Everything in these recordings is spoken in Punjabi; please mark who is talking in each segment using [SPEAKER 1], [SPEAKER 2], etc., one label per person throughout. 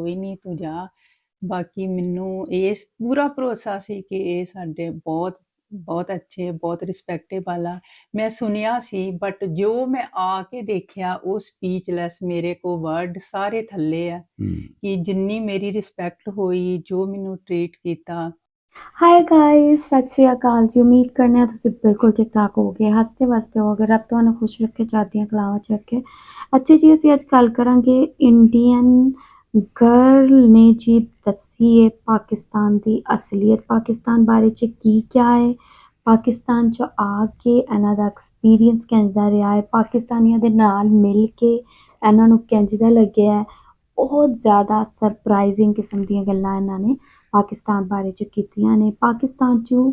[SPEAKER 1] ਕੋਈ ਨਹੀਂ ਤੂੰ ਜਾ। ਬਾਕੀ ਮੈਨੂੰ ਇਸ ਪੂਰਾ ਭਰੋਸਾ ਸੀ ਕਿ ਇਹ ਸਾਡੇ ਬਹੁਤ ਬਹੁਤ ਅੱਛੇ ਬਹੁਤ ਰਿਸਪੈਕਟੇਬਲ ਆ ਮੈਂ ਸੁਣਿਆ ਸੀ ਬਟ ਜੋ ਮੈਂ ਆ ਕੇ ਦੇਖਿਆ ਉਹ ਸਪੀਚਲੈਸ ਮੇਰੇ ਕੋ ਵਰਡ ਸਾਰੇ ਥੱਲੇ ਆ। ਕਿ ਜਿੰਨੀ ਮੇਰੀ ਰਿਸਪੈਕਟ ਹੋਈ ਜੋ ਮੈਨੂੰ ਟ੍ਰੀਟ ਕੀਤਾ।
[SPEAKER 2] ਹਾਈ ਗਾਇਸ ਸਤਿ ਸ਼੍ਰੀ ਅਕਾਲ ਜੀ। ਉਮੀਦ ਕਰਨੇ ਹਾਂ ਤੁਸੀਂ ਬਿਲਕੁਲ ਠੀਕ ਠਾਕ ਹੋਗੇ ਹੱਸਦੇ ਵਸਦੇ ਹੋਗੇ ਰੱਬ ਤੁਹਾਨੂੰ ਖੁਸ਼ ਰੱਖੇ ਚਾਹਦੀਆਂ ਕਲਾਵਾਂ ਚ ਰੱਖੇ। ਅੱਛਾ ਜੀ ਅਸੀਂ ਅੱਜ ਗੱਲ ਕਰਾਂਗੇ ਇੰਡੀਅਨ ਗਰਲ ਨੇ ਜੀ ਦੱਸੀ ਹੈ ਪਾਕਿਸਤਾਨ ਦੀ ਅਸਲੀਅਤ। ਪਾਕਿਸਤਾਨ ਬਾਰੇ ਚ ਕੀ ਕਿਆ ਹੈ? ਪਾਕਿਸਤਾਨ ਚ ਆ ਕੇ ਇਹਨਾਂ ਦਾ ਐਕਸਪੀਰੀਅੰਸ ਕਿੰਜਦਾ ਰਿਹਾ ਹੈ। ਪਾਕਿਸਤਾਨੀਆਂ ਦੇ ਨਾਲ ਮਿਲ ਕੇ ਇਹਨਾਂ ਨੂੰ ਕਿੰਜਦਾ ਲੱਗਿਆ ਬਹੁਤ ਜ਼ਿਆਦਾ ਸਰਪ੍ਰਾਈਜ਼ਿੰਗ ਕਿਸਮ ਦੀਆਂ ਗੱਲਾਂ ਇਹਨਾਂ ਨੇ ਪਾਕਿਸਤਾਨ ਬਾਰੇ ਚ ਕੀਤੀਆਂ ਨੇ। ਪਾਕਿਸਤਾਨ 'ਚੋਂ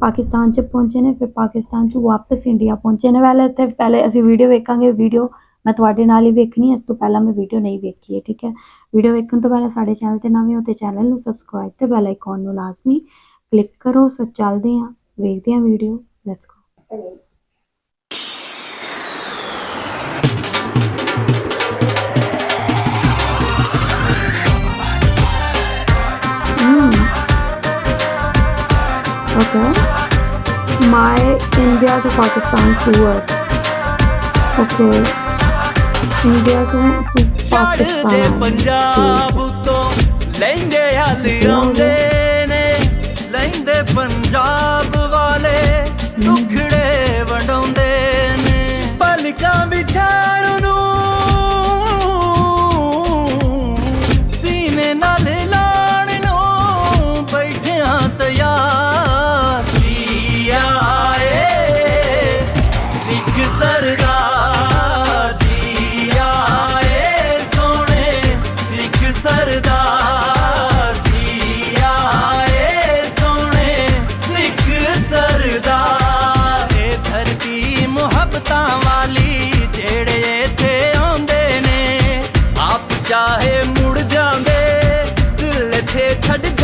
[SPEAKER 2] ਪਾਕਿਸਤਾਨ ਚ ਪਹੁੰਚੇ ਨੇ, ਫਿਰ ਪਾਕਿਸਤਾਨ ਚ ਵਾਪਸ ਇੰਡੀਆ ਪਹੁੰਚੇ ਨੇ। ਪਹਿਲੇ ਇੱਥੇ, ਪਹਿਲੇ ਅਸੀਂ ਵੀਡੀਓ ਵੇਖਾਂਗੇ ਵੀਡੀਓ ਮੈਂ ਤੁਹਾਡੇ ਨਾਲ ਹੀ ਵੇਖਣੀ ਇਸ ਤੋਂ ਪਹਿਲਾਂ ਮੈਂ ਵੀਡੀਓ ਨਹੀਂ ਵੇਖੀ ਹੈ, ਠੀਕ ਹੈ ਵੀਡੀਓ ਵੇਖਣ ਤੋਂ ਪਹਿਲਾਂ ਸਾਡੇ ਚੈਨਲ ਤੇ ਨਵੇਂ ਹੋ ਤੇ ਚੈਨਲ ਨੂੰ ਸਬਸਕ੍ਰਾਈਬ ਤੇ ਬੈਲ ਆਈਕਨ ਨੂੰ ਲਾਜ਼ਮੀ ਕਲਿੱਕ ਕਰੋ, ਸੋ ਚੱਲਦੇ ਹਾਂ, ਵੇਖਦੇ ਹਾਂ video let's go Okay. My India to Pakistan tour. Okay. To
[SPEAKER 3] ਚੜ੍ਹਦੇ
[SPEAKER 2] Pakistan.
[SPEAKER 3] ਪੰਜਾਬ ਤੋਂ ਲਹਿੰਦੇ ਹਲ ਆਉਂਦੇ ਨੇ ਲਹਿੰਦੇ ਪੰਜਾਬ ਵਾਲੇ ਟੁਕੜੇ ਵੰਡਾਉਂਦੇ ਨੇ ਪਲਕਾਂ ਵਿਛਾਣ ਛੱਡ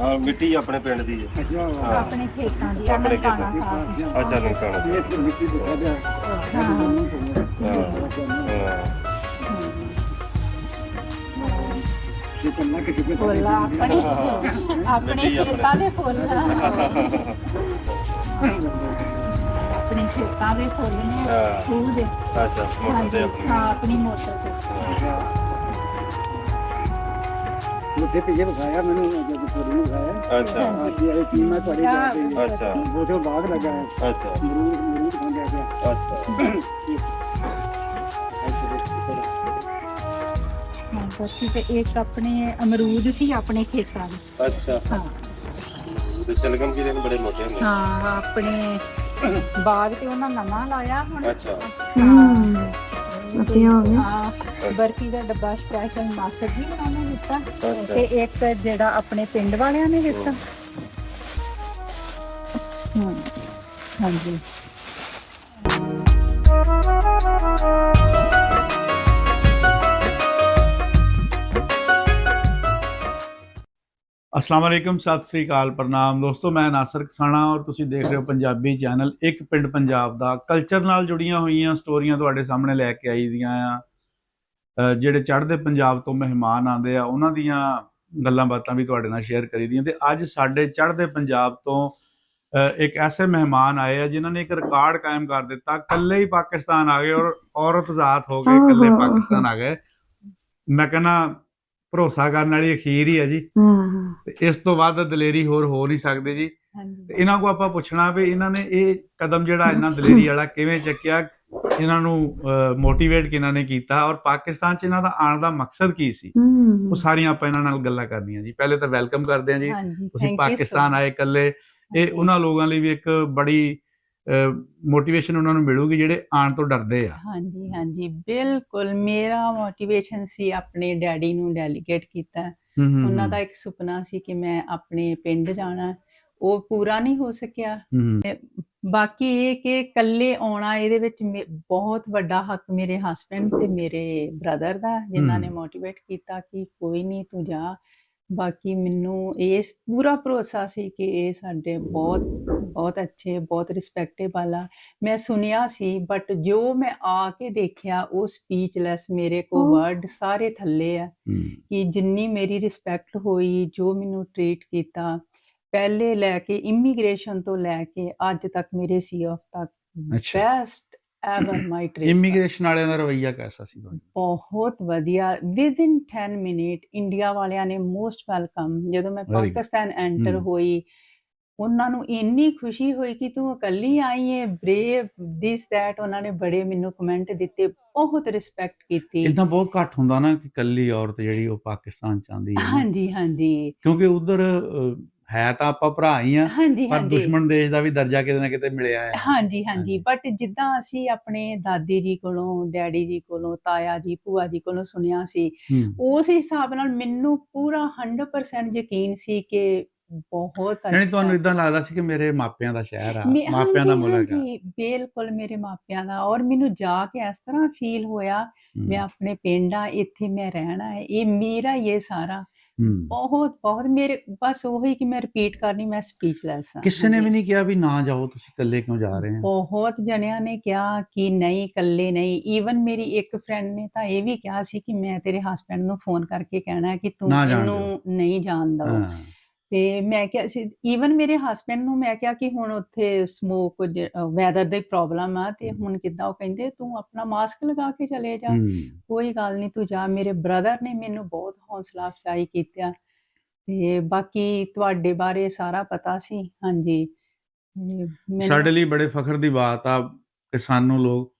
[SPEAKER 4] ਹਾਂ ਮਿੱਟੀ ਆਪਣੇ ਪਿੰਡ ਦੀ ਹੈ।
[SPEAKER 1] ਆਪਣੇ ਖੇਤਾਂ ਦੀ
[SPEAKER 4] ਆਪਣੇ ਖੇਤਾਂ
[SPEAKER 1] ਸਾਹਿਬ
[SPEAKER 4] ਅੱਛਾ ਨਨਕਾਣਾ ਹਾਂ।
[SPEAKER 1] ਫੁੱਲ ਆਪਣੇ ਆਪਣੇ
[SPEAKER 4] ਆਪਣੇ।
[SPEAKER 1] ਖੇਤਾਂ ਦੇ ਫੁੱਲ ਆਪਣੇ ਖੇਤਾਂ ਦੇ ਫੁੱਲ ਨੇ।
[SPEAKER 4] ਹਾਂ।
[SPEAKER 1] ਫੁੱਲ ਦੇ।
[SPEAKER 4] ਅੱਛਾ ਮੋਟਰ ਤੇ
[SPEAKER 1] ਹਾਂਜੀ, ਹਾਂ ਆਪਣੀ ਮੋਟਰ ਤੇ।
[SPEAKER 5] ਉੱਥੇ ਪਿੱਛੇ ਵਿਖਾਇਆ ਮੈਨੂੰ ਜਦੋਂ ਪੂਰੀ ਨੂੰ ਵਿਖਾਇਆ।
[SPEAKER 4] ਅੱਛਾ।
[SPEAKER 5] ਅੱਜ ਇਹ ਕੀ ਮੈਂ ਤੁਹਾਡੇ ਜਾ ਕੇ
[SPEAKER 4] ਅੱਛਾ।
[SPEAKER 5] ਉਥੇ ਬਾਗ ਲੱਗਾ ਹੈ।
[SPEAKER 4] ਅੱਛਾ।
[SPEAKER 5] ਮਰੂਦ ਮਰੂਦ ਖਾਂਦੇ ਪਿਆ
[SPEAKER 4] ਅੱਛਾ।
[SPEAKER 1] ਹਾਂ ਤੇ ਇੱਕ ਆਪਣੇ ਅਮਰੂਦ ਸੀ ਆਪਣੇ ਖੇਤਾਂ ਦੇ।
[SPEAKER 4] ਅੱਛਾ।
[SPEAKER 1] ਹਾਂ।
[SPEAKER 4] ਤੇ ਸ਼ਲਗਮ ਕੀ ਦੇ ਬੜੇ ਮੋਟੇ ਹੁੰਦੇ।
[SPEAKER 1] ਹਾਂ ਆਪਣੇ ਬਾਗ ਤੇ ਉਹਨਾਂ ਨਵਾਂ ਲਾਇਆ ਹੁਣ।
[SPEAKER 4] ਅੱਛਾ।
[SPEAKER 2] ਹਮ ਹੋ
[SPEAKER 1] ਹਾਂ ਬਰਫੀ ਦਾ ਡੱਬਾ ਸਪੈਸ਼ਲ ਮਾਸਟਰ ਜੀ ਉਹਨਾਂ ਨੇ ਦਿੱਤਾ। ਤੇ ਇੱਕ ਜਿਹੜਾ ਆਪਣੇ ਪਿੰਡ ਵਾਲਿਆਂ ਨੇ ਦਿੱਤਾ। ਹਾਂਜੀ।
[SPEAKER 6] ਅਸਲਾਮ ਵਾਲੇਕਮ ਸਤਿ ਸ੍ਰੀ ਅਕਾਲ ਪ੍ਰਣਾਮ। ਦੋਸਤੋ ਮੈਂ ਨਾਸਰ ਖਸਾਣਾ ਔਰ ਤੁਸੀਂ ਦੇਖ ਰਹੇ ਹੋ ਪੰਜਾਬੀ ਚੈਨਲ ਇੱਕ ਪਿੰਡ ਪੰਜਾਬ ਦਾ। ਕਲਚਰ ਨਾਲ ਜੁੜੀਆਂ ਹੋਈਆਂ ਸਟੋਰੀਆਂ ਤੁਹਾਡੇ ਸਾਹਮਣੇ ਲੈ ਕੇ ਆਈ ਦੀਆਂ ਆ। ਜਿਹੜੇ ਚੜ੍ਹਦੇ ਪੰਜਾਬ ਤੋਂ ਮਹਿਮਾਨ ਆਉਂਦੇ ਆ ਉਹਨਾਂ ਦੀਆਂ ਗੱਲਾਂ ਬਾਤਾਂ ਵੀ ਤੁਹਾਡੇ ਨਾਲ ਸ਼ੇਅਰ ਕਰੀ ਦੀਆਂ। ਤੇ ਅੱਜ ਸਾਡੇ ਚੜ੍ਹਦੇ ਪੰਜਾਬ ਤੋਂ ਇੱਕ ਐਸੇ ਮਹਿਮਾਨ ਆਏ ਆ ਜਿਨ੍ਹਾਂ ਨੇ ਇੱਕ ਰਿਕਾਰਡ ਕਾਇਮ ਕਰ ਦਿੱਤਾ। ਇਕੱਲੇ ਹੀ ਪਾਕਿਸਤਾਨ ਆ ਗਏ ਔਰ ਔਰਤ ਜ਼ਾਤ ਹੋ ਗਏ ਇਕੱਲੇ
[SPEAKER 2] ਓਹੋ।
[SPEAKER 6] ਪਾਕਿਸਤਾਨ ਆ ਗਏ। ਮੈਂ ਕਹਿੰਦਾ ਭਰੋਸਾ ਕਰਨ ਵਾਲੀ ਅਖੀਰ ਹੀ ਹੈ ਜੀ।
[SPEAKER 2] ਹਾਂ
[SPEAKER 6] ਤੇ ਇਸ ਤੋਂ ਵੱਧ ਦਲੇਰੀ ਹੋਰ ਹੋ ਨਹੀਂ ਸਕਦੇ ਜੀ। ਤੇ ਇਹਨਾਂ ਕੋ ਆਪਾਂ ਪੁੱਛਣਾ ਵੀ ਇਹਨਾਂ ਨੇ ਇਹ ਕਦਮ ਜਿਹੜਾ ਇਹਨਾਂ ਦਲੇਰੀ ਵਾਲਾ ਕਿਵੇਂ ਚੱਕਿਆ ਇਹਨਾਂ ਨੂੰ ਮੋਟੀਵੇਟ ਕਿਹਨਾਂ ਨੇ ਕੀਤਾ ਔਰ ਪਾਕਿਸਤਾਨ 'ਚ ਇਹਨਾਂ ਦਾ ਆਉਣ ਦਾ ਮਕਸਦ ਕੀ ਸੀ? ਉਹ ਸਾਰੀਆਂ ਆਪਾਂ ਇਹਨਾਂ ਨਾਲ ਗੱਲਾਂ ਕਰਨੀਆਂ ਜੀ। ਪਹਿਲੇ ਤਾਂ ਵੈਲਕਮ ਕਰਦੇ ਹਾਂ ਜੀ। ਤੁਸੀਂ ਪਾਕਿਸਤਾਨ ਆਏ ਇਕੱਲੇ। ਇਹ ਉਹਨਾਂ ਲੋਕਾਂ ਲਈ ਵੀ ਇੱਕ ਬੜੀ ਮੋਟੀਵੇਸ਼ਨ ਉਹਨਾਂ ਨੂੰ ਮਿਲੂਗੀ ਜਿਹੜੇ ਆਉਣ ਤੋਂ ਡਰਦੇ ਆ।
[SPEAKER 1] ਹਾਂਜੀ ਹਾਂਜੀ ਬਿਲਕੁਲ। ਮੇਰਾ ਮੋਟੀਵੇਸ਼ਨ ਸੀ ਆਪਣੇ ਡੈਡੀ ਨੂੰ ਡੈਲੀਗੇਟ ਕੀਤਾ। ਉਹਨਾਂ ਦਾ ਇੱਕ ਸੁਪਨਾ ਸੀ ਕਿ ਮੈਂ ਆਪਣੇ ਪਿੰਡ ਜਾਣਾ। ਉਹ ਪੂਰਾ ਨਹੀਂ ਹੋ ਸਕਿਆ। ਬਾਕੀ ਇਹ ਕਿ ਇਕੱਲੇ ਆਉਣਾ ਇਹਦੇ ਵਿੱਚ ਬਹੁਤ ਵੱਡਾ ਹੱਕ ਮੇਰੇ ਹਸਬੰਡ ਤੇ ਮੇਰੇ ਬ੍ਰਦਰ ਦਾ ਜਿਨ੍ਹਾਂ ਨੇ। ਮੋਟੀਵੇਟ ਕੀਤਾ ਕਿ ਕੋਈ ਨਹੀਂ ਤੂੰ ਜਾ। ਬਾਕੀ ਮੈਨੂੰ ਇਸ ਪੂਰਾ ਭਰੋਸਾ ਸੀ ਕਿ ਇਹ ਸਾਡੇ ਬਹੁਤ ਬਹੁਤ ਅੱਛੇ ਬਹੁਤ ਰਿਸਪੈਕਟੇਬਲ ਆ ਮੈਂ ਸੁਣਿਆ ਸੀ ਬਟ ਜੋ ਮੈਂ ਆ ਕੇ ਦੇਖਿਆ ਉਹ ਸਪੀਚਲੈਸ ਮੇਰੇ ਕੋ। ਵਰਡ ਸਾਰੇ ਥੱਲੇ ਆ ਕਿ ਜਿੰਨੀ ਮੇਰੀ ਰਿਸਪੈਕਟ ਹੋਈ ਜੋ ਮੈਨੂੰ ਟ੍ਰੀਟ ਕੀਤਾ ਪਹਿਲੇ ਲੈ ਕੇ ਇਮੀਗ੍ਰੇਸ਼ਨ ਤੋਂ ਲੈ ਕੇ ਅੱਜ ਤੱਕ ਮੇਰੇ ਸੀਐਫ ਤੱਕ best ever my treat
[SPEAKER 6] immigration ਵਾਲਿਆਂ ਦਾ ਰਵੱਈਆ ਕੈਸਾ ਸੀ ਤੁਹਾਡਾ?
[SPEAKER 1] ਬਹੁਤ ਵਧੀਆ। ਵਿਦ ਇਨ 10 ਮਿੰਟ ਇੰਡੀਆ ਵਾਲਿਆਂ ਨੇ ਮੋਸਟ ਵੈਲਕਮ ਜਦੋਂ ਮੈਂ. ਪਾਕਿਸਤਾਨ ਐਂਟਰ। ਹੋਈ ਉਹਨਾਂ ਨੂੰ ਇੰਨੀ ਖੁਸ਼ੀ ਹੋਈ ਕਿ ਤੂੰ ਇਕੱਲੀ ਆਈ ਹੈ ਬ੍ਰੇਵ ਦਿਸ ਦੈਟ ਉਹਨਾਂ ਨੇ ਬੜੇ ਮੈਨੂੰ ਕਮੈਂਟ ਦਿੱਤੇ ਬਹੁਤ ਰਿਸਪੈਕਟ ਕੀਤੀ।
[SPEAKER 6] ਇਦਾਂ ਬਹੁਤ ਘੱਟ ਹੁੰਦਾ ਨਾ ਕਿ ਕੱਲੀ ਔਰਤ ਜਿਹੜੀ ਉਹ ਪਾਕਿਸਤਾਨ ਚ ਹੈ।
[SPEAKER 1] ਹਾਂਜੀ ਹਾਂਜੀ।
[SPEAKER 6] ਕਿਉਂਕਿ ਉਧਰ ਹੈ ਤਾਂ ਆਪਾਂ ਭਰਾ ਹੀ ਆ
[SPEAKER 1] ਹਾਂਜੀ
[SPEAKER 6] ਪਰ
[SPEAKER 1] ਹਾਂਜੀ।
[SPEAKER 6] ਦੁਸ਼ਮਣ ਦੇਸ਼ ਦਾ ਵੀ ਦਰਜਾ ਕਿਤੇ ਨਾ ਕਿਤੇ ਮਿਲਿਆ ਹੈ।
[SPEAKER 1] ਹਾਂਜੀ ਹਾਂਜੀ। ਬਟ ਜਿੱਦਾਂ ਅਸੀਂ ਆਪਣੇ ਦਾਦੀ ਜੀ ਕੋਲੋਂ ਡੈਡੀ ਜੀ ਕੋਲੋਂ ਤਾਇਆ ਜੀ ਭੂਆ ਜੀ ਕੋਲੋਂ ਸੁਣਿਆ ਸੀ
[SPEAKER 6] ਹੂੰ,
[SPEAKER 1] ਉਸ ਹਿਸਾਬ ਨਾਲ ਮੈਨੂੰ ਪੂਰਾ 100% ਯਕੀਨ ਸੀ ਕਿ ਬਹੁਤ ਅੱਛਾ।
[SPEAKER 6] ਯਾਨੀ ਤੁਹਾਨੂੰ ਇਦਾਂ ਲੱਗਦਾ ਸੀ ਕਿ ਮੇਰੇ ਮਾਪਿਆਂ ਦਾ ਸ਼ਹਿਰ ਆ
[SPEAKER 1] ਮੇ-
[SPEAKER 6] ਮਾਪਿਆਂ ਦਾ
[SPEAKER 1] ਹਾਂਜੀ,
[SPEAKER 6] ਮੁਲਕ ਆ।
[SPEAKER 1] ਹਾਂਜੀ, ਬਿਲਕੁਲ ਮੇਰੇ ਮਾਪਿਆਂ ਦਾ। ਔਰ ਮੈਨੂੰ ਜਾ ਕੇ ਇਸ ਤਰ੍ਹਾਂ ਫੀਲ ਹੋਇਆ
[SPEAKER 6] ਹੂੰ,
[SPEAKER 1] ਮੈਂ ਆਪਣੇ ਪਿੰਡ ਆ ਇੱਥੇ ਮੈਂ ਰਹਿਣਾ ਹੈ। ਇਹ ਮੇਰਾ ਹੀ ਇਹ ਸਾਰਾ। ਬਹੁਤ ਬਹੁਤ ਮੇਰੇ ਬਸ ਉਹੀ ਕਿ ਮੈਂ ਰਿਪੀਟ ਕਰਨੀ ਮੈਂ ਸਪੀਚਲੈਸ ਹਾਂ।
[SPEAKER 6] ਕਿਸੇ ਨੇ ਵੀ। ਨਹੀਂ ਕਿਹਾ ਵੀ ਨਾ ਜਾਓ ਤੁਸੀਂ ਇਕੱਲੇ ਕਿਉਂ ਜਾ ਰਹੇ ਹੋ?
[SPEAKER 1] ਬਹੁਤ ਜਣਿਆਂ ਨੇ ਕਿਹਾ ਕਿ ਨਹੀਂ ਇਕੱਲੇ ਨਹੀਂ। ਈਵਨ ਮੇਰੀ ਇੱਕ ਫਰੈਂਡ ਨੇ ਤਾਂ ਇਹ ਵੀ ਕਿਹਾ ਸੀ ਕਿ ਮੈਂ ਤੇਰੇ ਹਸਬੰਡ ਨੂੰ ਫੋਨ ਕਰਕੇ ਕਹਿਣਾ ਕਿ ਤੂੰ ਇਹਨੂੰ ਨਹੀਂ ਜਾਣ ਦਓ।
[SPEAKER 6] ਹਾਂ।
[SPEAKER 1] ਤੇ ਮੈਂ ਕਿਹਾ ਸੀ ਈਵਨ ਮੇਰੇ ਹਸਬੰਡ ਨੂੰ ਮੈਂ ਕਿਹਾ ਕਿ ਹੁਣ ਉੱਥੇ ਸਮੋਕ ਵੈਦਰ ਦੀ ਪ੍ਰੋਬਲਮ ਆ ਤੇ। ਹੁਣ ਕਿੱਦਾਂ ਉਹ ਕਹਿੰਦੇ ਤੂੰ ਆਪਣਾ ਮਾਸਕ ਲਗਾ ਕੇ ਚਲੇ ਜਾ। ਕੋਈ ਗੱਲ ਨਹੀਂ ਤੂੰ ਜਾ ਮੇਰੇ ਬ੍ਰਦਰ ਨੇ ਮੈਨੂੰ ਬਹੁਤ ਹੌਸਲਾ ਅਫਜ਼ਾਈ ਕੀਤਾ ਤੇ ਬਾਕੀ ਤੁਹਾਡੇ ਬਾਰੇ ਸਾਰਾ ਪਤਾ ਸੀ ਹਾਂਜੀ
[SPEAKER 6] ਸਾਡੇ ਲਈ ਬੜੇ ਫਖਰ ਦੀ ਬਾਤ ਆ ਕਿ ਸਾਨੂੰ ਲੋਕ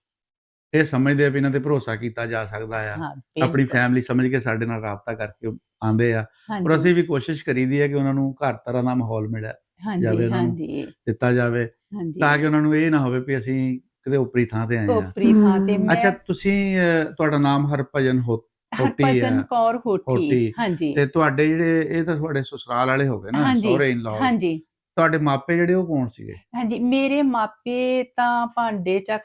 [SPEAKER 6] ਇਹ ਸਮਝਦੇ ਆ ਵੀ ਇਹਨਾਂ ਤੇ ਭਰੋਸਾ ਕੀਤਾ ਜਾ ਸਕਦਾ ਆ।
[SPEAKER 1] ਹਾਂ,
[SPEAKER 6] ਆਪਣੀ। ਫੈਮਿਲੀ ਸਮਝ ਕੇ ਸਾਡੇ ਨਾਲ ਰਾਬਤਾ ਕਰਕੇ ਆਉਂਦੇ ਆ। ਔਰ ਅਸੀਂ ਵੀ ਕੋਸ਼ਿਸ਼ ਕਰੀਦੀ ਹੈ ਕਿ ਉਹਨਾਂ ਨੂੰ ਘਰ ਤਰ੍ਹਾਂ ਦਾ ਮਾਹੌਲ ਜਾਵੇ
[SPEAKER 1] ਹਾਂਜੀ। ਹਾਂਜੀ।
[SPEAKER 6] ਦਿੱਤਾ ਜਾਵੇ ਤਾਂ ਕਿ ਉਹਨਾਂ ਨੂੰ ਇਹ ਨਾ ਹੋਵੇ ਵੀ ਅਸੀਂ ਕਿਤੇ ਉਪਰੀ ਥਾਂ ਤੇ ਆਏ ਆ।
[SPEAKER 1] ਕੋਪਰੀ ਥਾਂ ਤੇ। ਮੈਂ
[SPEAKER 6] ਅੱਛਾ ਤੁਸੀਂ ਤੁਹਾਡਾ ਨਾਮ ਹਰਭਜਨ ਹੋ ਹੋਟੀ
[SPEAKER 1] ਹਰਭਜਨ
[SPEAKER 6] ਹੈ
[SPEAKER 1] ਕੌਰ ਹੋਠੀ
[SPEAKER 6] ਹੋਟੀ।
[SPEAKER 1] ਹਾਂਜੀ।
[SPEAKER 6] ਤੇ ਤੁਹਾਡੇ ਜਿਹੜੇ ਇਹ ਤਾਂ ਤੁਹਾਡੇ ਸਸੁਰਾਲ ਵਾਲੇ ਹੋ ਗਏ ਨਾ ਸਹੁਰੇ ਇਨ ਲਾਅ
[SPEAKER 1] ਹਾਂਜੀ।
[SPEAKER 6] ਤੁਹਾਡੇ ਮਾਪੇ ਜਿਹੜੇ ਉਹ ਕੌਣ ਸੀਗੇ?
[SPEAKER 1] ਹਾਂਜੀ ਮੇਰੇ ਮਾਪੇ ਤਾਂ ਭਾਂਡੇ ਚੱਕ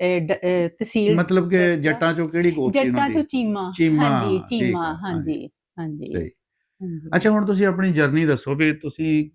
[SPEAKER 1] ਤਹਿਸੀਲ
[SPEAKER 6] ਮਤਲਬ ਕਿ। ਜੱਟਾਂ ਚੋਂ ਕਿਹੜੀ ਗੋਤ ਸੀ
[SPEAKER 1] ਜੱਟਾਂ
[SPEAKER 6] ਉਹਨਾਂ
[SPEAKER 1] ਚੋਂ ਚੀਮਾ।
[SPEAKER 6] ਚੀਮਾ,
[SPEAKER 1] ਹਾਂਜੀ ਚੀਮਾ ਹਾਂਜੀ ਹਾਂਜੀ।
[SPEAKER 6] ਅੱਛਾ ਹੁਣ ਤੁਸੀਂ ਆਪਣੀ ਜਰਨੀ ਦੱਸੋ ਵੀ ਤੁਸੀਂ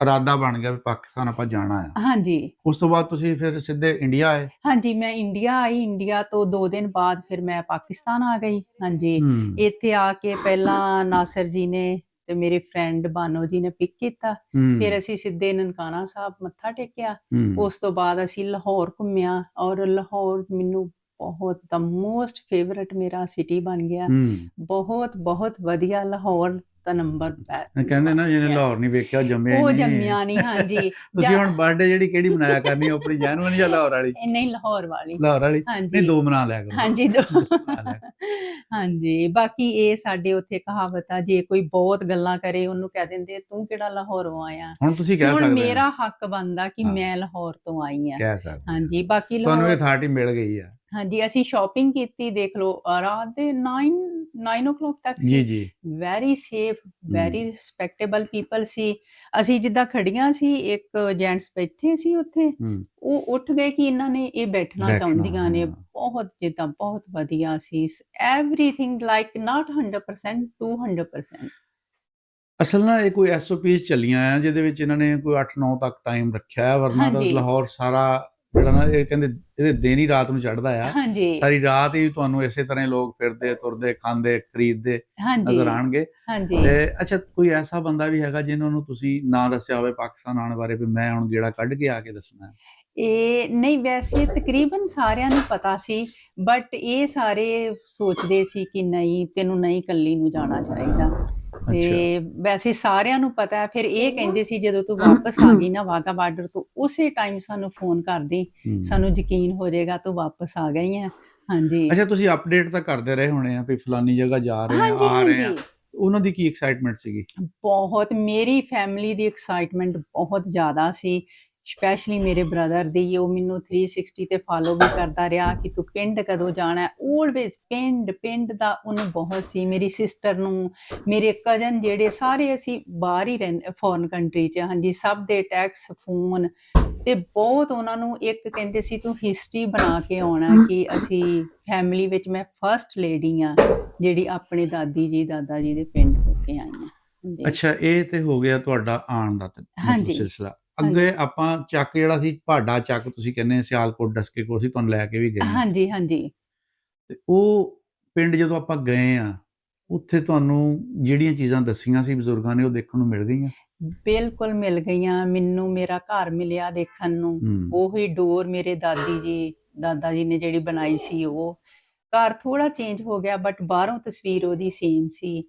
[SPEAKER 6] ਇਰਾਦਾ ਬਣ ਗਿਆ ਵੀ ਪਾਕਿਸਤਾਨ ਆਪਾਂ ਜਾਣਾ ਆ।
[SPEAKER 1] ਹਾਂਜੀ।
[SPEAKER 6] ਉਸ ਤੋਂ ਬਾਅਦ ਤੁਸੀਂ ਫਿਰ ਸਿੱਧੇ ਇੰਡੀਆ ਆਏ?
[SPEAKER 1] ਹਾਂਜੀ ਮੈਂ ਇੰਡੀਆ ਆਈ। ਇੰਡੀਆ ਤੋਂ 2 ਦਿਨ ਬਾਅਦ ਫਿਰ ਮੈਂ ਪਾਕਿਸਤਾਨ ਆ ਗਈ। ਹਾਂਜੀ। ਇੱਥੇ ਆ ਕੇ ਪਹਿਲਾਂ ਨਾਸਰ ਜੀ ਨੇ ਤੇ ਮੇਰੇ ਫਰੈਂਡ ਬਾਨੋ ਜੀ ਨੇ ਪਿਕ ਕੀਤਾ। ਫਿਰ ਅਸੀਂ ਸਿੱਧੇ ਨਨਕਾਣਾ ਸਾਹਿਬ ਮੱਥਾ ਟੇਕਿਆ। ਉਸ ਤੋਂ ਬਾਅਦ ਅਸੀਂ ਲਾਹੌਰ ਘੁੰਮਿਆ ਔਰ ਲਾਹੌਰ ਮੈਨੂੰ ਬਹੁਤ ਦਾ ਮੋਸਟ ਫੇਵਰਟ ਮੇਰਾ ਸਿਟੀ ਬਣ ਗਿਆ। ਬਹੁਤ ਬਹੁਤ ਵਧੀਆ ਲਾਹੌਰ ਦਾ ਨੰਬਰ
[SPEAKER 6] ਕਹਿੰਦੇ ਨਾ ਜਿਹਨੇ ਲਾਹੌਰ ਨਹੀਂ ਵੇਖਿਆ ਉਹ ਜੰਮਿਆ ਹੀ
[SPEAKER 1] ਉਹ
[SPEAKER 6] ਨਹੀਂ।
[SPEAKER 1] ਜੰਮਿਆ ਨਹੀਂ ਹਾਂਜੀ।
[SPEAKER 6] ਤੁਸੀਂ ਹੁਣ ਬਰਥਡੇ ਜਿਹੜੀ ਕਿਹੜੀ ਮਨਾਇਆ ਕਰਨੀ ਆਪਣੀ ਜੈਨੂਅਨ ਜਾਂ ਲਾਹੌਰ ਵਾਲੀ?
[SPEAKER 1] ਨਹੀਂ ਲਾਹੌਰ ਵਾਲੀ।
[SPEAKER 6] ਲਾਹੌਰ ਵਾਲੀ? ਨਹੀਂ ਦੋ ਮਨਾ ਲਿਆ ਕਰੋ।
[SPEAKER 1] ਹਾਂਜੀ ਦੋ ਹਾਂਜੀ ਬਾਕੀ ਇਹ ਸਾਡੇ ਉੱਥੇ ਕਹਾਵਤ ਆ ਜੇ ਕੋਈ ਬਹੁਤ ਗੱਲਾਂ ਕਰੇ ਉਹਨੂੰ ਕਹਿ ਦਿੰਦੇ ਤੂੰ ਕਿਹੜਾ ਲਾਹੌਰੋਂ ਆਇਆ?
[SPEAKER 6] ਹੁਣ ਤੁਸੀਂ ਕਹਿ ਸਕਦੇ ਹੋ।
[SPEAKER 1] ਮੇਰਾ ਹੱਕ ਬਣਦਾ ਕਿ। ਮੈਂ ਲਾਹੌਰ ਤੋਂ ਆਈ ਆ।
[SPEAKER 6] ਕਹਿ ਸਕਦੇ ਹੋ।
[SPEAKER 1] ਹਾਂਜੀ ਬਾਕੀ
[SPEAKER 6] ਤੁਹਾਨੂੰ ਇਹ ਅਥਾਰਟੀ ਮਿਲ ਗਈ ਆ।
[SPEAKER 1] ਹਾਂਜੀ ਅਸੀਂ ਸ਼ਾਪਿੰਗ ਕੀਤੀ ਦੇਖ ਲਓ ਰਾਤ ਦੇ 9 9 ਤੱਕ
[SPEAKER 6] ਜੀ
[SPEAKER 1] ਸੀ
[SPEAKER 6] ਜੀ
[SPEAKER 1] very safe very respectable people ਸੀ। ਅਸੀਂ ਜਿੱਦਾਂ ਖੜੀਆਂ ਸੀ ਇੱਕ ਜੈਂਟਸ ਬੈਠੇ ਸੀ ਉੱਥੇ ਉਹ ਉੱਠ ਗਏ ਕਿ ਇਹਨਾਂ ਨੇ ਇਹ ਬੈਠਣਾ ਚਾਹੁੰਦੀਆਂ ਨੇ। ਬਹੁਤ ਜਿੱਦਾਂ ਬਹੁਤ ਵਧੀਆ ਸੀ। ਐਵਰੀਥਿੰਗ ਲਾਈਕ ਨਾਟ 100% 200%
[SPEAKER 6] ਅਸਲ ਨਾਲ ਇਹ ਕੋਈ ਐਸਓਪੀਸ ਚੱਲੀਆਂ ਆ ਜਿਹਦੇ ਵਿੱਚ ਇਹਨਾਂ ਨੇ ਕੋਈ 8-9 ਤੱਕ ਟਾਈਮ ਰੱਖਿਆ ਹੈ ਵਰਨਾ ਤਾਂ। ਲਾਹੌਰ ਸਾਰਾ ਜਿਹੜਾ ਨਾ ਇਹ ਕਹਿੰਦੇ ਇਹਦੇ ਦਿਨ ਹੀ ਰਾਤ ਨੂੰ ਚੜਦਾ ਆ।
[SPEAKER 1] ਹਾਂਜੀ।
[SPEAKER 6] ਸਾਰੀ ਰਾਤ ਹੀ ਤੁਹਾਨੂੰ ਇਸੇ ਤਰ੍ਹਾਂ ਹੀ ਲੋਕ ਫਿਰਦੇ ਤੁਰਦੇ ਖਾਂਦੇ ਖਰੀਦਦੇ ਨਜ਼ਰ ਆਣਗੇ
[SPEAKER 1] ਹਾਂਜੀ।
[SPEAKER 6] ਤੇ ਅੱਛਾ ਕੋਈ ਐਸਾ ਬੰਦਾ ਵੀ ਹੈਗਾ ਜਿਨ੍ਹਾਂ ਨੂੰ ਤੁਸੀਂ ਨਾ ਦੱਸਿਆ ਹੋਵੇ ਪਾਕਿਸਤਾਨ ਆਉਣ ਬਾਰੇ ਵੀ ਮੈਂ ਹੁਣ ਗੇੜਾ ਕੱਢ ਕੇ ਆ ਕੇ ਦੱਸਣਾ?
[SPEAKER 1] ਇਹ ਨਹੀਂ ਵੈਸੇ ਤਕਰੀਬਨ ਸਾਰਿਆਂ ਨੂੰ ਪਤਾ ਸੀ ਬਟ ਇਹ ਸਾਰੇ ਸੋਚਦੇ ਸੀ ਕਿ ਨਹੀਂ ਤੈਨੂੰ ਨਹੀਂ ਕੱਲੀ ਨੂੰ ਜਾਣਾ ਚਾਹੀਦਾ। ਤੇ ਵੈਸੇ ਸਾਰਿਆਂ ਨੂੰ ਪਤਾ ਹੈ ਫਿਰ ਇਹ ਕਹਿੰਦੇ ਸੀ ਜਦੋਂ ਤੂੰ ਵਾਪਸ ਆ ਗਈ ਨਾ ਵਾਗਾ ਬਾਰਡਰ ਤੋਂ ਉਸੇ ਟਾਈਮ ਸਾਨੂੰ ਫੋਨ ਕਰਦੀ। ਸਾਨੂੰ ਯਕੀਨ ਹੋ ਜਾਏਗਾ ਤੂੰ ਵਾਪਸ ਆ ਗਈ ਹੈ। ਹਾਂਜੀ।
[SPEAKER 6] ਅੱਛਾ ਤੁਸੀਂ ਅਪਡੇਟ ਤਾਂ ਕਰਦੇ ਰਹੇ ਹੋਣੇ ਆ ਵੀ ਫਲਾਨੀ ਜਗ੍ਹਾ ਜਾ ਰਹੇ ਆ ਆ ਰਹੇ ਆ। ਉਹਨਾਂ ਦੀ ਕੀ ਐਕਸਾਈਟਮੈਂਟ ਸੀਗੀ?
[SPEAKER 1] ਬਹੁਤ ਮੇਰੀ ਫੈਮਿਲੀ ਦੀ ਐਕਸਾਈਟਮੈਂਟ ਬਹੁਤ ਜ਼ਿਆਦਾ ਸੀ। ਸਪੈਸ਼ਲੀ ਮੇਰੇ ਬ੍ਰਦਰ ਦੀ ਉਹ ਮੈਨੂੰ 360 ਤੇ ਫਾਲੋ ਵੀ ਕਰਦਾ ਰਿਹਾ ਕਿ ਤੂੰ ਪਿੰਡ ਕਦੋਂ ਜਾਣਾ ਆਲਵੇਜ਼ ਪਿੰਡ ਪਿੰਡ ਦਾ ਉਹਨੂੰ ਬਹੁਤ ਸੀ ਮੇਰੀ ਸਿਸਟਰ ਨੂੰ ਮੇਰੇ ਕਜ਼ਨ ਜਿਹੜੇ ਸਾਰੇ ਅਸੀਂ ਬਾਹਰ ਹੀ ਰਹਿੰਦੇ ਫੋਰਨ ਕੰਟਰੀ 'ਚ ਹਾਂਜੀ ਸਭ ਦੇ ਟੈਕਸ ਫੋਨ ਤੇ ਬਹੁਤ ਉਹਨਾਂ ਨੂੰ ਇੱਕ ਕਹਿੰਦੇ ਸੀ ਤੂੰ ਹਿਸਟਰੀ ਬਣਾ ਕੇ ਆਉਣਾ ਕਿ ਅਸੀਂ ਫੈਮਿਲੀ ਵਿੱਚ ਮੈਂ ਫਰਸਟ ਲੇਡੀ ਆ ਜਿਹੜੀ ਆਪਣੇ ਦਾਦੀ ਜੀ ਦਾਦਾ ਜੀ ਦੇ ਪਿੰਡ ਹੋ ਕੇ ਆਈ ਹਾਂਜੀ।
[SPEAKER 6] ਅੱਛਾ ਇਹ ਤੇ ਹੋ ਗਿਆ ਤੁਹਾਡਾ ਆਉਣ ਦਾ। ਸਿਲਸਿਲਾ ਅੱਗੇ ਆਪਾਂ ਚੱਕ ਜਿਹੜਾ ਸੀ ਭਾਡਾ ਚੱਕ ਤੁਸੀਂ ਕਹਿੰਦੇ ਸਿਆਲਕੋਟ ਡਸਕੇ ਕੋਲ ਸੀ ਤੁਹਾਨੂੰ ਲੈ ਕੇ ਵੀ ਗਏ।
[SPEAKER 1] ਹਾਂਜੀ ਹਾਂਜੀ।
[SPEAKER 6] ਤੇ ਉਹ ਪਿੰਡ ਜਦੋਂ ਆਪਾਂ ਗਏ ਆ ਉੱਥੇ ਤੁਹਾਨੂੰ ਜਿਹੜੀਆਂ ਚੀਜ਼ਾਂ ਦੱਸੀਆਂ ਸੀ ਬਜ਼ੁਰਗਾਂ ਨੇ ਉਹ ਦੇਖਣ ਨੂੰ ਮਿਲ ਗਈਆਂ?
[SPEAKER 1] ਬਿਲਕੁਲ ਮਿਲ ਗਈਆਂ। ਮੈਨੂੰ ਮੇਰਾ ਘਰ ਮਿਲਿਆ ਦੇਖਣ ਨੂੰ। ਉਹੀ ਡੋਰ ਮੇਰੇ ਦਾਦੀ ਜੀ ਦਾਦਾ ਜੀ ਨੇ ਜਿਹੜੀ ਬਣਾਈ ਸੀ ਉਹ। ਘਰ ਥੋੜਾ ਚੇਂਜ ਹੋ ਗਿਆ ਬਟ ਬਾਹਰੋਂ ਤਸਵੀਰ ਉਹਦੀ ਸੇਮ ਸੀ।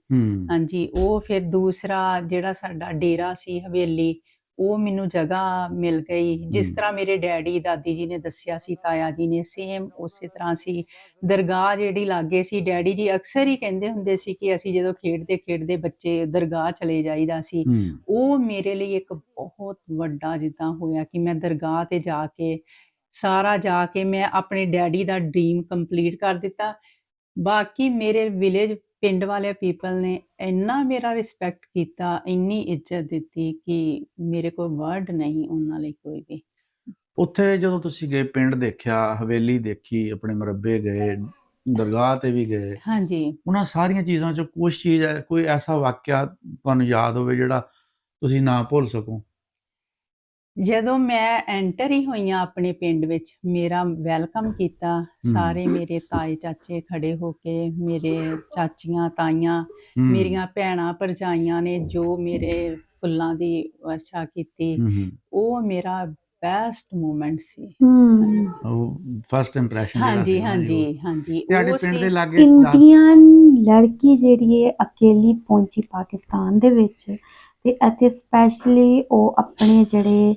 [SPEAKER 1] ਹਾਂਜੀ ਉਹ ਫਿਰ ਦੂਸਰਾ ਜਿਹੜਾ ਸਾਡਾ ਡੇਰਾ ਸੀ ਹਵੇਲੀ ਉਹ ਮੈਨੂੰ ਜਗ੍ਹਾ ਮਿਲ ਗਈ। ਜਿਸ। ਤਰ੍ਹਾਂ ਮੇਰੇ ਡੈਡੀ ਦਾਦੀ ਜੀ ਨੇ ਦੱਸਿਆ ਸੀ ਤਾਇਆ ਜੀ ਨੇ ਸੇਮ ਉਸੇ ਤਰ੍ਹਾਂ ਸੀ। ਦਰਗਾਹ ਜਿਹੜੀ ਲਾਗੇ ਸੀ ਡੈਡੀ ਜੀ ਅਕਸਰ ਹੀ ਕਹਿੰਦੇ ਹੁੰਦੇ ਸੀ ਕਿ ਅਸੀਂ ਜਦੋਂ ਖੇਡਦੇ ਖੇਡਦੇ ਬੱਚੇ ਦਰਗਾਹ ਚਲੇ ਜਾਈਦਾ ਸੀ। ਉਹ ਮੇਰੇ ਲਈ ਇੱਕ ਬਹੁਤ ਵੱਡਾ ਜਿੱਦਾਂ ਹੋਇਆ ਕਿ ਮੈਂ ਦਰਗਾਹ ਤੇ ਜਾ ਕੇ ਸਾਰਾ ਜਾ ਕੇ ਮੈਂ ਆਪਣੇ ਡੈਡੀ ਦਾ ਡ੍ਰੀਮ ਕੰਪਲੀਟ ਕਰ ਦਿੱਤਾ। ਬਾਕੀ ਮੇਰੇ ਵਿਲੇਜ ਪਿੰਡ ਵਾਲੇ ਪੀਪਲ ਨੇ ਇੰਨਾ ਮੇਰਾ ਰਿਸਪੈਕਟ ਕੀਤਾ ਇੰਨੀ ਇੱਜ਼ਤ ਦਿੱਤੀ ਕਿ ਮੇਰੇ ਕੋਲ ਵਰਡ ਨਹੀਂ ਉਹਨਾਂ ਲਈ ਕੋਈ ਵੀ।
[SPEAKER 6] ਉੱਥੇ ਜਦੋਂ ਤੁਸੀਂ ਗਏ ਪਿੰਡ ਦੇਖਿਆ ਹਵੇਲੀ ਦੇਖੀ ਆਪਣੇ ਮਰੱਬੇ ਗਏ ਦਰਗਾਹ ਤੇ ਵੀ ਗਏ
[SPEAKER 1] ਹਾਂਜੀ।
[SPEAKER 6] ਉਹਨਾਂ ਸਾਰੀਆਂ ਚੀਜ਼ਾਂ ਚੋਂ ਕੁਝ ਚੀਜ਼ ਹੈ ਕੋਈ ਐਸਾ ਵਾਕਿਆ ਤੁਹਾਨੂੰ ਯਾਦ ਹੋਵੇ ਜਿਹੜਾ ਤੁਸੀਂ ਨਾ ਭੁੱਲ ਸਕੋ?
[SPEAKER 1] ਜਦੋਂ ਮੈਂ ਐਂਟਰ ਹੀ ਹੋਈਆਂ ਆਪਣੇ ਪਿੰਡ ਵਿੱਚ ਮੇਰਾ ਵੈਲਕਮ ਕੀਤਾ। ਸਾਰੇ ਮੇਰੇ ਤਾਏ ਚਾਚੇ ਖੜੇ ਹੋ ਕੇ ਮੇਰੇ ਚਾਚੀਆਂ ਤਾਈਆਂ ਮੇਰੀਆਂ ਭੈਣਾਂ ਭਰਜਾਈਆਂ ਨੇ ਜੋ ਮੇਰੇ ਫੁੱਲਾਂ ਦੀ ਵਰਸ਼ਾ ਕੀਤੀ। ਉਹ ਮੇਰਾ ਬੈਸਟ ਮੂਮੈਂਟ ਸੀ।
[SPEAKER 6] ਉਹ ਫਸਟ ਇੰਪ੍ਰੈਸ਼ਨ
[SPEAKER 1] ਹਾਂਜੀ ਹਾਂਜੀ ਹਾਂਜੀ।
[SPEAKER 6] ਤੁਹਾਡੇ
[SPEAKER 1] ਉਹ
[SPEAKER 6] ਪਿੰਡ ਦੇ ਲਾਗੇ
[SPEAKER 2] ਇੰਡੀਅਨ ਲੜਕੀ ਜਿਹੜੀ ਹੈ ਅਕੇਲੀ ਪਹੁੰਚੀ ਪਾਕਿਸਤਾਨ ਦੇ ਵਿੱਚ। ਤੇ ਇੱਥੇ ਸਪੈਸ਼ਲੀ ਉਹ ਆਪਣੇ ਜਿਹੜੇ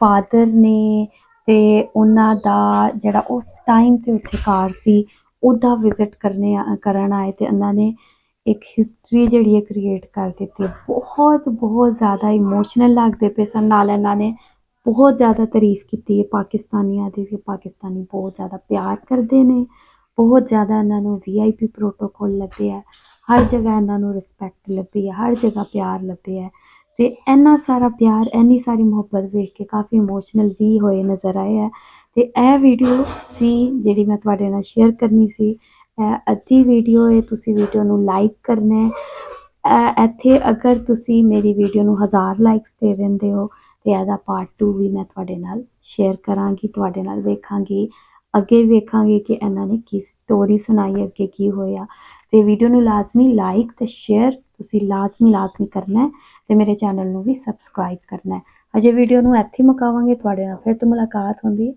[SPEAKER 2] ਫਾਦਰ ਨੇ ਤੇ ਉਹਨਾਂ ਦਾ ਜਿਹੜਾ ਉਸ ਟਾਈਮ ਤੇ ਉੱਥੇ ਕਾਰ ਸੀ, ਉਹਦਾ ਵਿਜ਼ਿਟ ਕਰਨੇ ਕਰਨ ਆਏ ਤੇ ਉਹਨਾਂ ਨੇ ਇੱਕ ਹਿਸਟਰੀ ਜਿਹੜੀ ਹੈ ਕ੍ਰੀਏਟ ਕਰ ਦਿੱਤੀ। ਬਹੁਤ ਬਹੁਤ ਜ਼ਿਆਦਾ ਇਮੋਸ਼ਨਲ ਲੱਗਦੇ ਪਏ ਸਨ। ਨਾਲ ਇਹਨਾਂ ਨੇ ਬਹੁਤ ਜ਼ਿਆਦਾ ਤਾਰੀਫ ਕੀਤੀ ਹੈ ਪਾਕਿਸਤਾਨੀਆਂ ਦੀ ਵੀ। ਪਾਕਿਸਤਾਨੀ ਬਹੁਤ ਜ਼ਿਆਦਾ ਪਿਆਰ ਕਰਦੇ ਨੇ। ਬਹੁਤ ਜ਼ਿਆਦਾ ਇਹਨਾਂ ਨੂੰ ਵੀਆਈਪੀ ਪ੍ਰੋਟੋਕੋਲ ਲੱਗੇ ਆ। ਹਰ ਜਗ੍ਹਾ ਇਹਨਾਂ ਨੂੰ ਰਿਸਪੈਕਟ ਲੱਭੀ ਹੈ, ਹਰ ਜਗ੍ਹਾ ਪਿਆਰ ਲੱਭਿਆ ਹੈ ਤੇ ਇੰਨਾ ਸਾਰਾ ਪਿਆਰ, ਇੰਨੀ ਸਾਰੀ ਮੁਹੱਬਤ ਵੇਖ ਕੇ ਕਾਫੀ ਇਮੋਸ਼ਨਲ ਵੀ ਹੋਏ ਨਜ਼ਰ ਆਏ ਹੈ ਤੇ ਇਹ ਵੀਡੀਓ ਸੀ ਜਿਹੜੀ ਮੈਂ ਤੁਹਾਡੇ ਨਾਲ ਸ਼ੇਅਰ ਕਰਨੀ ਸੀ। ਇਹ ਅੱਧੀ ਵੀਡੀਓ ਹੈ ਤੁਸੀਂ ਵੀਡੀਓ ਨੂੰ ਲਾਈਕ ਕਰਨਾ ਹੈ। ਇੱਥੇ ਅਗਰ ਤੁਸੀਂ ਮੇਰੀ ਵੀਡੀਓ ਨੂੰ ਹਜ਼ਾਰ ਲਾਈਕਸ ਦੇ ਦਿੰਦੇ ਹੋ ਤੇ ਇਹਦਾ ਪਾਰਟ 2 ਵੀ ਮੈਂ ਤੁਹਾਡੇ ਨਾਲ ਸ਼ੇਅਰ ਕਰਾਂਗੀ, ਤੁਹਾਡੇ ਨਾਲ ਵੇਖਾਂਗੀ। ਅੱਗੇ ਵੇਖਾਂਗੇ ਕਿ ਇਹਨਾਂ ਨੇ ਕੀ ਸਟੋਰੀ ਸੁਣਾਈ, ਅੱਗੇ ਕੀ ਹੋਇਆ। ਤੇ ਵੀਡੀਓ ਨੂੰ ਲਾਜ਼ਮੀ ਲਾਈਕ ਤੇ ਸ਼ੇਅਰ ਤੁਸੀਂ ਲਾਜ਼ਮੀ ਲਾਜ਼ਮੀ ਕਰਨਾ ਹੈ ਤੇ ਮੇਰੇ ਚੈਨਲ ਨੂੰ ਵੀ ਸਬਸਕ੍ਰਾਈਬ ਕਰਨਾ ਹੈ। ਅਜੇ ਵੀਡੀਓ ਨੂੰ ਇੱਥੇ ਮੁਕਾਵਾਂਗੇ, ਤੁਹਾਡੇ ਨਾਲ ਫਿਰ ਤੋਂ ਮੁਲਾਕਾਤ ਹੁੰਦੀ ਹੈ।